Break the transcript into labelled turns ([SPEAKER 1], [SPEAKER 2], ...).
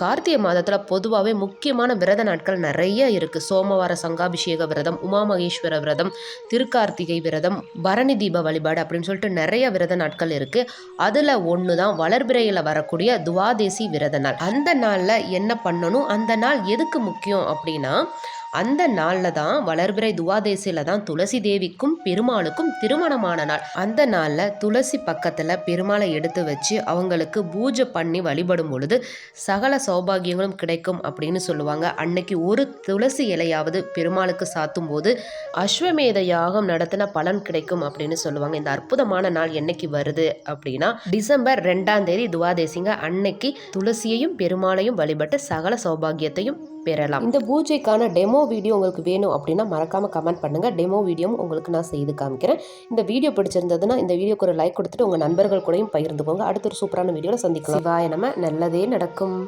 [SPEAKER 1] கார்த்திகை மாதத்தில் பொதுவாகவே முக்கியமான விரத நாட்கள் நிறைய இருக்குது சோமவார சங்காபிஷேக விரதம் உமாமகேஸ்வர விரதம் திருக்கார்த்திகை விரதம் பரணி தீப வழிபாடு அப்படின்னு சொல்லிட்டு நிறைய விரத நாட்கள் இருக்குது அதில் ஒன்று தான் வளர்பிறையில் வரக்கூடிய துவாதேசி விரத நாள். அந்த நாளில் என்ன பண்ணணும்? அந்த நாள் எதுக்கு முக்கியம் அப்படின்னா அந்த நாளில் தான் வளர்பிறை துவாதேசியில் தான் துளசி தேவிக்கும் பெருமாளுக்கும் திருமணமான நாள். அந்த நாளில் துளசி பக்கத்தில் பெருமாளை எடுத்து வச்சு அவங்களுக்கு பூஜை பண்ணி வழிபடும் பொழுது சகல சௌபாகியங்களும் கிடைக்கும் அப்படின்னு சொல்லுவாங்க. அன்னைக்கு ஒரு துளசி இலையாவது பெருமாளுக்கு சாத்தும் போது அஸ்வமேத யாகம் நடத்தின பலன் கிடைக்கும் அப்படின்னு சொல்லுவாங்க. இந்த அற்புதமான நாள் என்னைக்கு வருது அப்படின்னா டிசம்பர் ரெண்டாம் தேதி துவாதேசிங்க அன்னைக்கு துளசியையும் பெருமாளையும் வழிபட்டு சகல சௌபாகியத்தையும் பெறலாம். இந்த பூஜைக்கான டெமோ டெமோ வீடியோ உங்களுக்கு வேணும் அப்படின்னா மறக்காமல் கமெண்ட் பண்ணுங்க. டெமோ வீடியோவும் உங்களுக்கு நான் செய்து காமிக்கிறேன். இந்த வீடியோ பிடிச்சிருந்ததுன்னா இந்த வீடியோக்கு ஒரு லைக் கொடுத்துட்டு உங்கள் நண்பர்கள் கூடயும் பகிர்ந்துக்கோங்க. அடுத்த ஒரு சூப்பரான வீடியோவில் சந்திக்கலாம். வாய நம்ம நல்லதே நடக்கும்.